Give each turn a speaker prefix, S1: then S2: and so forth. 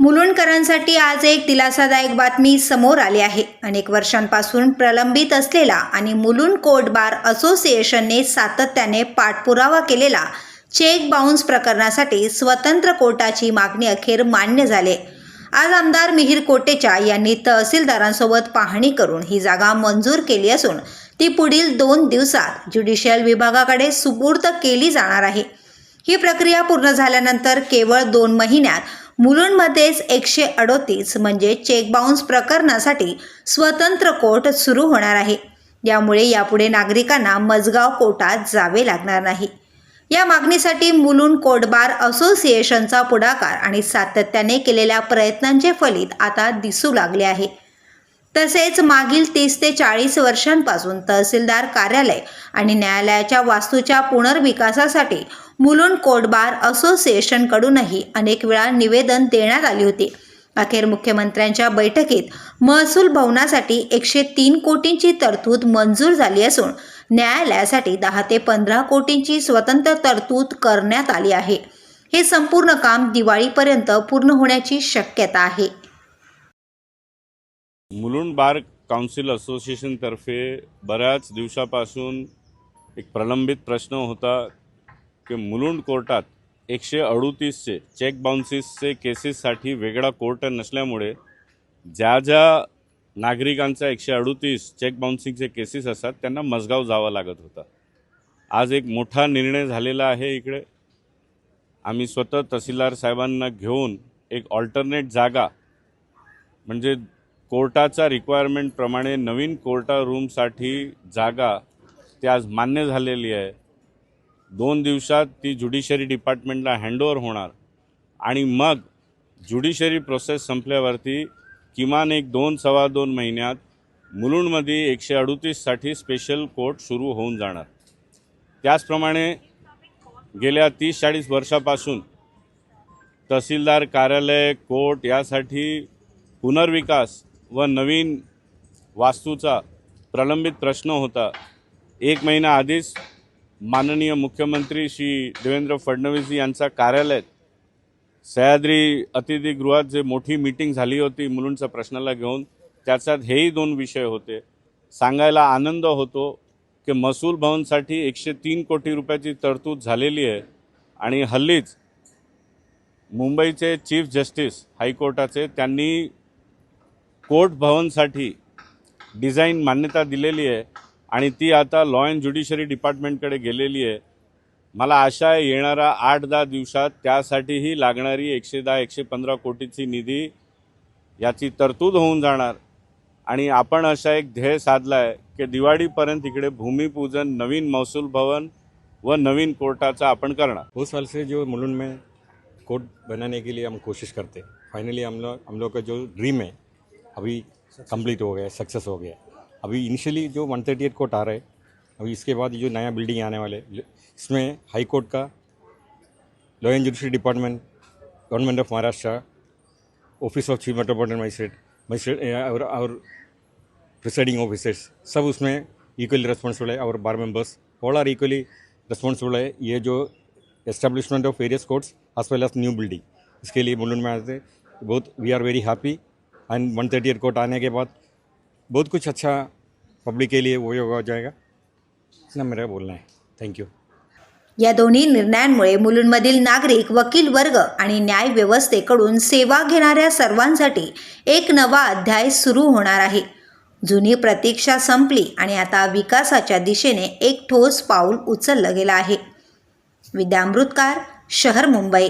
S1: मुलुंडकरांसाठी आज एक दिलासादायक बातमी समोर आली आहे. अनेक वर्षांपासून प्रलंबित असलेला आणि मुलुंड कोर्ट बार असोसिएशनने सातत्याने पाठपुरावा केलेला चेक बाउन्स प्रकरणासाठी स्वतंत्र कोर्टाची मागणी अखेर मान्य झाले. आज आमदार मिहीर कोटेचा यांनी तहसीलदारांसोबत पाहणी करून ही जागा मंजूर केली असून ती पुढील दोन दिवसात ज्युडिशियल विभागाकडे सुपूर्द केली जाणार आहे. ही प्रक्रिया पूर्ण झाल्यानंतर केवळ दोन महिन्यात मुलुंडमध्येच एकशे अडोतीस म्हणजे चेक बाउन्स प्रकरणासाठी स्वतंत्र कोर्ट सुरू होणार आहे. यामुळे यापुढे नागरिकांना मजगाव कोर्टात जावे लागणार नाही. या मागणीसाठी मुलुंड कोर्ट बार असोसिएशनचा पुढाकार आणि सातत्याने केलेल्या प्रयत्नांचे फलित आता दिसू लागले आहे. तसेच मागील तीस ते चाळीस वर्षांपासून तहसीलदार कार्यालय आणि न्यायालयाच्या वास्तूच्या पुनर्विकासासाठी मुलुंड कोर्ट बार असोसिएशनकडूनही अनेक वेळा निवेदन देण्यात आले होते. अखेर मुख्यमंत्र्यांच्या बैठकीत महसूल भवनासाठी एकशे तीन कोटींची तरतूद मंजूर झाली असून न्यायालयासाठी दहा ते पंधरा कोटींची स्वतंत्र तरतूद करण्यात आली आहे. हे संपूर्ण काम दिवाळीपर्यंत पूर्ण होण्याची शक्यता आहे.
S2: मुलुंड बार काउन्सिल असोसिएशनतर्फे बऱ्याच दिवसापासून एक प्रलंबित प्रश्न होता. की मुलुंड कोर्टात एकशे अडुतीसचे चेक बाउन्सिसचे केसेससाठी वेगळा कोर्ट नसल्यामुळे ज्या ज्या नागरिकांचा एकशे अडुतीस चेक बाउन्सिंगचे केसेस असतात त्यांना मजगाव जावं लागत होता. आज एक मोठा निर्णय झालेला आहे इकडे. आम्ही स्वतः तहसीलदार साहेबांना घेऊन एक ऑल्टरनेट जागा म्हणजे कोर्टाचा रिक्वायरमेंटप्रमाणे नवीन कोर्टा रूमसाठी जागा ती आज मान्य झालेली आहे. दोन दिवसात ती ज्युडिशरी डिपार्टमेंटला हँडओव्हर होणार. आणि मग ज्युडिशरी प्रोसेस संपल्यावरती किमान एक दोन सव्वा दोन महिन्यात मुलुंडमध्ये एकशे अडुतीससाठी स्पेशल कोर्ट सुरू होऊन जाणार. त्याचप्रमाणे गेल्या तीस चाळीस वर्षापासून तहसीलदार कार्यालय कोर्ट यासाठी पुनर्विकास व नवीन वास्तूचा प्रलंबित प्रश्न होता. एक महिना आधीच माननीय मुख्यमंत्री श्री देवेंद्र फडणवीस यांचा कार्यालय सह्याद्री अतिथीगृहात जे मोठी मीटिंग झाली होती मुलुंडच्या प्रश्नाला घेऊन त्याच्यात हेही दोन विषय होते. सांगायला आनंद होतो की महसूल भवनसाठी एकशे तीन कोटी रुपयाची तरतूद झालेली आहे आणि हल्लीच मुंबईचे चीफ जस्टिस हायकोर्टाचे त्यांनी कोर्ट भवनसाठी डिझाईन मान्यता दिलेली आहे. आणि ती आता लॉ अँड ज्युडिशरी डिपार्टमेंटकडे गेलेली आहे. मला आशा आहे येणाऱ्या आठ दहा दिवसात त्यासाठीही लागणारी एकशे दहा एकशे पंधरा कोटीची निधी याची तरतूद होऊन जाणार. आणि आपण असा एक ध्येय साधला आहे की दिवाळीपर्यंत इकडे भूमिपूजन नवीन महसूल भवन व नवीन कोर्टाचा आपण करणार.
S3: बहुत साल से जो मुलुंड में कोर्ट बनाने के लिए हम कोशिश करते फाइनली हम लोग हम लोग का जो ड्रीम है अभी कंप्लीट हो गया सक्सेस हो गया. अभी इनिशियली जो वन थर्टी एट कोर्ट आ रहा अभी इसके बाद जो नया बिल्डिंग आने वाले इसमें हाई कोर्ट का law and judiciary department government of Maharashtra office of chief metropolitan magistrate magistrate और और प्रिसाइडिंग ऑफिसर्स सब उसमें इक्वली रिस्पॉन्सिबल है, और bar members all are equally responsible है ये जो establishment of various courts as well as new building इसके लिए मुलुंड में आते बहुत we are very happy and one thirty eight court आने के बाद बहुत कुछ अच्छा पब्लिक के लिए वो हो जाएगा। इतना मेरा बोलना है। थैंक यू
S1: या दोन्ही निर्णयांमुळे मुलुंडमधील नागरिक वकील वर्ग आणि न्याय व्यवस्थेकडून सेवा घेणाऱ्या सर्वांसाठी एक नवा अध्याय सुरू होणार आहे. जुनी प्रतीक्षा संपली आणि आता विकासाच्या दिशेने एक ठोस पाऊल उचललं गेलं आहे. विद्यामृतकार शहर मुंबई.